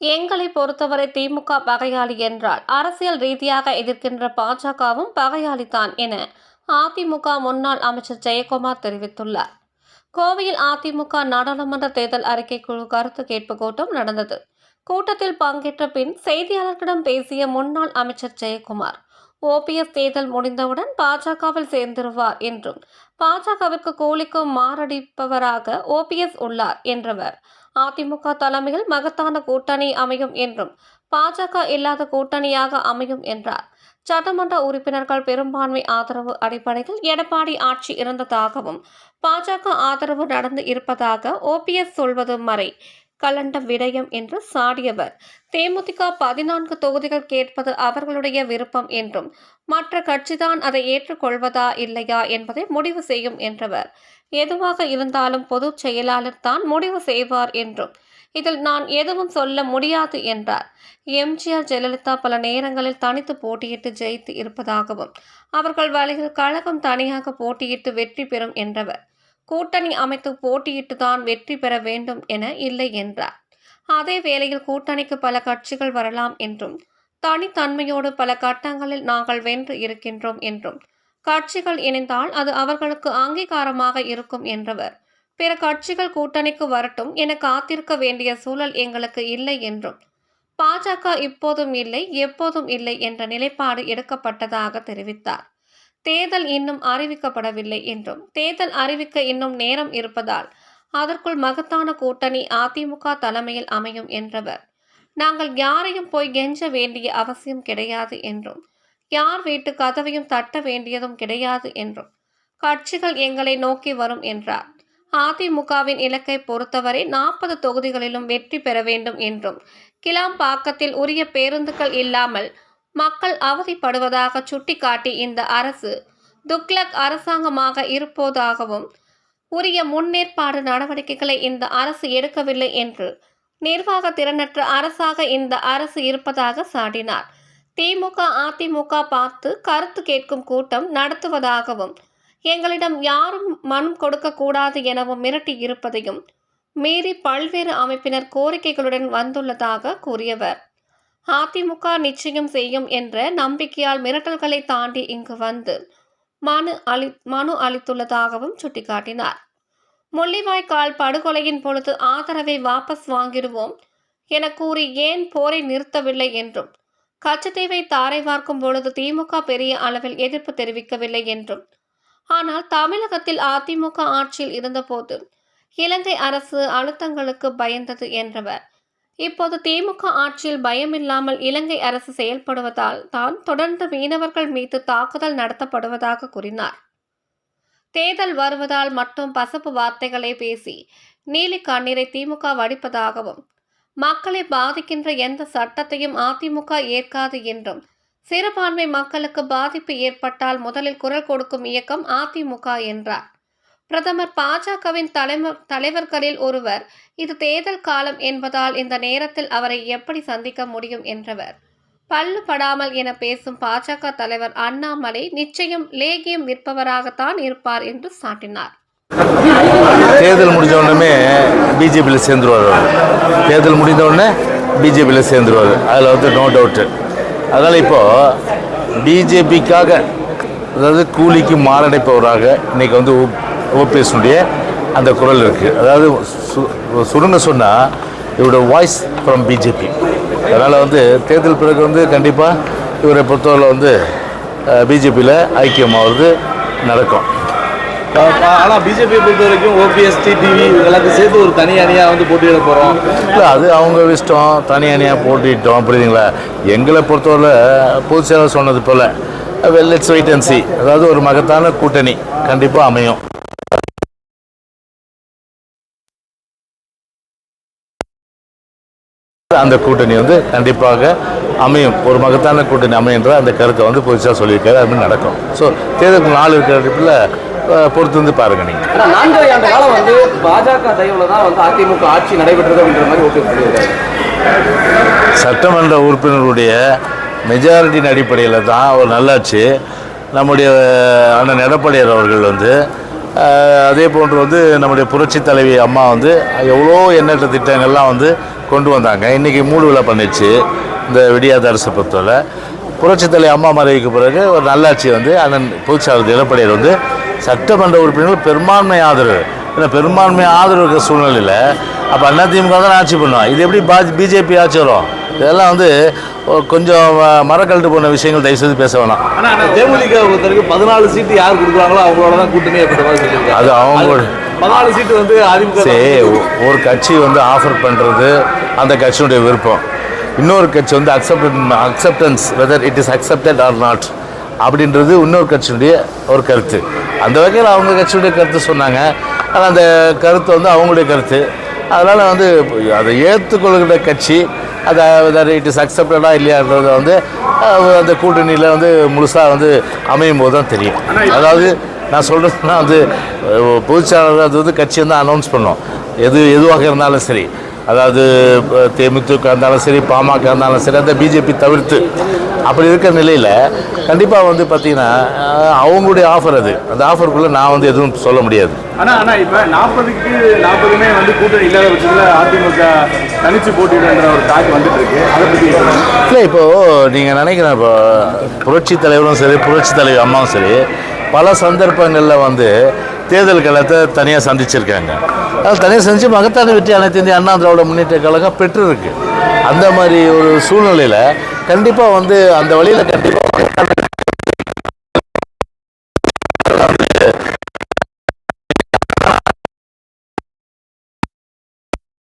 எங்களை பொறுத்தவரை திமுக பகையாளி என்றால் அரசியல் ரீதியாக எதிர்க்கின்ற பாஜகவும் பகையாளிதான் என அதிமுக முன்னாள் அமைச்சர் ஜெயக்குமார் தெரிவித்துள்ளார். கோவையில் அதிமுக நாடாளுமன்ற தேர்தல் அறிக்கை குழு கருத்து கேட்பு கூட்டம் நடந்தது. கூட்டத்தில் பங்கேற்ற பின் செய்தியாளர்களிடம் பேசிய முன்னாள் அமைச்சர் ஜெயக்குமார் ஓபிஎஸ் தேர்தல் முடிந்தவுடன் பாஜகவில் சேர்ந்திருவார் என்றும் பாஜகவிற்கு கூலிக்கும் மாரடிப்பவராக ஓபிஎஸ் உள்ளார் என்றவர் அதிமுக தலைமையில் மகத்தான கூட்டணி அமையும் என்றும் பாஜக இல்லாத கூட்டணியாக அமையும் என்றார். சட்டமன்ற உறுப்பினர்கள் பெரும்பான்மை ஆதரவு அடிப்படையில் எடப்பாடி ஆட்சி இருந்ததாகவும் பாஜக ஆதரவு நடந்து இருப்பதாக ஓபிஎஸ் சொல்வது மறை. கலண்ட விடயம் என்று சாடியவர். தேமுதிக பதினான்கு தொகுதிகள் கேட்பது அவர்களுடைய விருப்பம் என்றும் மற்ற கட்சிதான் அதை ஏற்றுக்கொள்வதா இல்லையா என்பதை முடிவு செய்யும் என்றவர். எதுவாக இருந்தாலும் பொதுச் செயலாளர் தான் முடிவு செய்வார் என்றும் இதில் நான் எதுவும் சொல்ல முடியாது என்றார். எம்ஜிஆர் ஜெயலலிதா பல நேரங்களில் தனித்து போட்டியிட்டு ஜெயித்து இருப்பதாகவும் அவர்கள் வழியில் கழகம் தனியாக போட்டியிட்டு வெற்றி பெறும் என்றவர். கூட்டணி அமைத்து போட்டியிட்டு தான் வெற்றி பெற வேண்டும் என இல்லை என்றார். அதே வேளையில் கூட்டணிக்கு பல கட்சிகள் வரலாம் என்றும் தனித்தன்மையோடு பல கட்டங்களில் நாங்கள் வென்று இருக்கின்றோம் என்றும் கட்சிகள் இணைந்தால் அது அவர்களுக்கு அங்கீகாரமாக இருக்கும் என்றவர் பிற கட்சிகள் கூட்டணிக்கு வரட்டும் என காத்திருக்க வேண்டிய சூழல் எங்களுக்கு இல்லை என்றும் பாஜக இப்போதும் இல்லை எப்போதும் இல்லை என்ற நிலைப்பாடு எடுக்கப்பட்டதாக தெரிவித்தார். தேர்தல் இன்னும் அறிவிக்கப்படவில்லை என்றும் தேர்தல் அறிவிக்க இன்னும் நேரம் இருப்பதால் அதற்குள் மகத்தான கூட்டணி அதிமுக தலைமையில் அமையும் என்றவர். நாங்கள் யாரையும் போய் கெஞ்ச வேண்டிய அவசியம் கிடையாது என்றும் யார் வீட்டு கதவையும் தட்ட வேண்டியதும் கிடையாது என்றும் கட்சிகள் எங்களை நோக்கி வரும் என்றார். அதிமுகவின் இலக்கை பொறுத்தவரை நாற்பது தொகுதிகளிலும் வெற்றி பெற வேண்டும் என்றும் கிளாம்பாக்கத்தில் உரிய பேருந்துகள் இல்லாமல் மக்கள் அவதிப்படுவதாக சுட்டிக்காட்டி இந்த அரசு துக்ளக் அரசாங்கமாக இருப்பதாகவும் உரிய முன்னேற்பாடு நடவடிக்கைகளை இந்த அரசு எடுக்கவில்லை என்று நிர்வாக திறனற்ற அரசாக இந்த அரசு இருப்பதாக சாடினார். திமுக அதிமுக பார்த்து கருத்து கேட்கும் கூட்டம் நடத்துவதாகவும் எங்களிடம் யாரும் மனம் கொடுக்கக்கூடாது எனவும் மிரட்டி இருப்பதையும் மீறி பல்வேறு அமைப்பினர் கோரிக்கைகளுடன் வந்துள்ளதாக கூறியவர். அதிமுக நிச்சயம் செய்யும் என்ற நம்பிக்கையால் மிரட்டல்களை தாண்டி இங்கு வந்து மனு அளி மனு அளித்துள்ளதாகவும் சுட்டிக்காட்டினார். முள்ளிவாய்க்கால் படுகொலையின் பொழுது ஆதரவை வாபஸ் வாங்கிடுவோம் என கூறி ஏன் போரை நிறுத்தவில்லை என்றும் கச்சத்தீவை தாரை வார்க்கும் பொழுது திமுக பெரிய அளவில் எதிர்ப்பு தெரிவிக்கவில்லை என்றும் ஆனால் தமிழகத்தில் அதிமுக ஆட்சியில் இருந்தபோது இலங்கை அரசு அழுத்தங்களுக்கு பயந்தது என்றவர். இப்போது திமுக ஆட்சியில் பயமில்லாமல் இலங்கை அரசு செயல்படுவதால் தான் தொடர்ந்து மீனவர்கள் மீது தாக்குதல் நடத்தப்படுவதாக கூறினார். தேர்தல் வருவதால் மட்டும் பசப்பு வார்த்தைகளை பேசி நீலி கண்ணீரை திமுக வடிப்பதாகவும் மக்களை பாதிக்கின்ற எந்த சட்டத்தையும் அதிமுக ஏற்காது என்றும் சிறுபான்மை மக்களுக்கு பாதிப்பு ஏற்பட்டால் முதலில் குரல் கொடுக்கும் இயக்கம் அதிமுக என்றார். பிரதமர் பாஜகவின் தலைம தலைவர்களில் ஒருவர் இது தேர்தல் காலம் என்பதால் இந்த நேரத்தில் அவரை எப்படி சந்திக்க முடியும் என்றவர். பல்லு படாமல் என பேசும் பாஜக தலைவர் அண்ணாமலை நிச்சயம் லேகியம் விற்பவராகத்தான் இருப்பார் என்று சாட்டினார். தேர்தல் முடிஞ்ச உடனே பிஜேபியில் சேர்ந்துருவார் தேர்தல் முடிந்த உடனே பிஜேபியில் சேர்ந்துருவார். அதில் வந்து நோ டவுட்டு அதனால் இப்போது பிஜேபிக்காக அதாவது கூலிக்கு மாரடைப்பவராக இன்னைக்கு வந்து ஓபிஎஸ்னுடைய அந்த குரல் இருக்குது அதாவது சு சுருங்க சொன்னால் இவரோட வாய்ஸ் ஃப்ரம் பிஜேபி அதனால் வந்து தேர்தல் பிறகு வந்து கண்டிப்பாக இவரை பொறுத்தவரை வந்து பிஜேபியில் ஐக்கியமாகிறது நடக்கும். ஆனால் பிஜேபியை பொறுத்த வரைக்கும் ஓபிஎஸ் டிடிவி எல்லாத்தையும் சேர்த்து ஒரு தனி அணியாக வந்து போட்டியிட போகிறோம் இல்லை அது அவங்க இஷ்டம். தனி அணியாக போட்டிட்டோம் புரியுதுங்களா? எங்களை பொறுத்தவரை பொதுச் செயலர் சொன்னது போல் well it's wait and see அதாவது ஒரு மகத்தான கூட்டணி கண்டிப்பாக அமையும். அந்த கூட்டணி வந்து கண்டிப்பாக அமையும். ஒரு மகத்தான கூட்டணி அமையுன்ற அந்த கருத்தை வந்து பொதுச்சாக சொல்லியிருக்காரு. அது மாதிரி நடக்கும். ஸோ தேர்தலுக்கு நாள் இருக்கிற இடத்துல பொறுத்து வந்து பாருங்க நீங்கள் நான்கரை ஆண்டு காலம் வந்து பாஜக தயவுல தான் வந்து அதிமுக ஆட்சி நடைபெற்றது அப்படின்ற மாதிரி சட்டமன்ற உறுப்பினர்களுடைய மெஜாரிட்டியின் அடிப்படையில் தான் ஒரு நல்லாட்சி. நம்முடைய அண்ணன் எடப்பாடியார் அவர்கள் வந்து அதே போன்று வந்து நம்முடைய புரட்சி தலைவி அம்மா வந்து எவ்வளோ எண்ணற்ற திட்டங்கள்லாம் வந்து கொண்டு வந்தாங்க. இன்றைக்கி மூடு விழா பண்ணிச்சு. இந்த விடியாத அரசு பொறுத்தவரை புரட்சித்தலை அம்மா மறைவுக்கு பிறகு ஒரு நல்லாட்சி வந்து அண்ணன் பொதுச்சாளர் எடப்பாடியார் வந்து சட்டமன்ற உறுப்பினர்கள் பெரும்பான்மை ஆதரவு. ஏன்னா பெரும்பான்மை ஆதரவு இருக்கிற சூழ்நிலையில் அப்போ அதிமுக தான் ஆட்சி பண்ணுவோம் இது எப்படி பாஜ் பிஜேபி ஆட்சி வரும்? இதெல்லாம் வந்து கொஞ்சம் மரக்கழட்டு போன விஷயங்கள் தயவுசெய்து பேச வேணாம். ஆனா ஆனா தேமுதிக பொறுத்தவரைக்கும் பதினாலு சீட்டு யார் கொடுக்குறாங்களோ அவங்களோட தான் கூட்டணி அப்படின்ற மாதிரி அது அவங்களோட பதினாலு சீட்டு வந்து அதிமுக சரி ஒரு கட்சி வந்து ஆஃபர் பண்ணுறது அந்த கட்சியினுடைய விருப்பம். இன்னொரு கட்சி வந்து accept acceptance whether it is accepted or not அப்படின்றது இன்னொரு கட்சியினுடைய ஒரு கருத்து. அந்த வகையில் அவங்க கட்சியுடைய கருத்து சொன்னாங்க. ஆனால் அந்த கருத்து வந்து அவங்களுடைய கருத்து. அதனால் வந்து அதை ஏற்றுக்கொள்கிற கட்சி அதை வெதர் இட் இஸ் அக்செப்டடா இல்லையான்றத வந்து அந்த கூட்டணியில் வந்து முழுசாக வந்து அமையும் போது தான் தெரியும் அதாவது நான் சொல்கிறதுனா வந்து பொதுச்செயலாளர் அது வந்து கட்சி வந்து அனௌன்ஸ் பண்ணோம். எது எதுவாக இருந்தாலும் சரி. அதாவது தேமுதிக இருந்தாலும் சரி பாமக இருந்தாலும் சரி அந்த பிஜேபி தவிர்த்து. அப்படி இருக்கிற நிலையில் கண்டிப்பாக வந்து பார்த்திங்கன்னா அவங்களுடைய ஆஃபர் அது. அந்த ஆஃபருக்குள்ளே நான் வந்து எதுவும் சொல்ல முடியாது. ஆனா ஆனா இப்ப நாற்பதுக்கு நாற்பதுமே வந்து கூட்டணி இல்லாத பட்சத்துல அதிமுக தனிச்சு போட்டியிடுன்ற ஒரு டாக் வந்துட்டு இருக்கு அதை சொல்லுங்க. இல்லை இப்போது நீங்கள் நினைக்கிற இப்போ புரட்சி தலைவரும் சரி புரட்சி தலைவர் அம்மாவும் சரி பல சந்தர்ப்பங்களில் வந்து தேர்தல் காலத்தை தனியாக சந்திச்சிருக்காங்க. அது தனியாக சந்தித்து மகத்தான வெற்றி அனைத்து இந்திய அண்ணா திராவிட முன்னேற்ற கழகம் பெற்றிருக்கு. அந்த மாதிரி ஒரு சூழ்நிலையில் கண்டிப்பாக வந்து அந்த வழியில் கண்டிப்பாக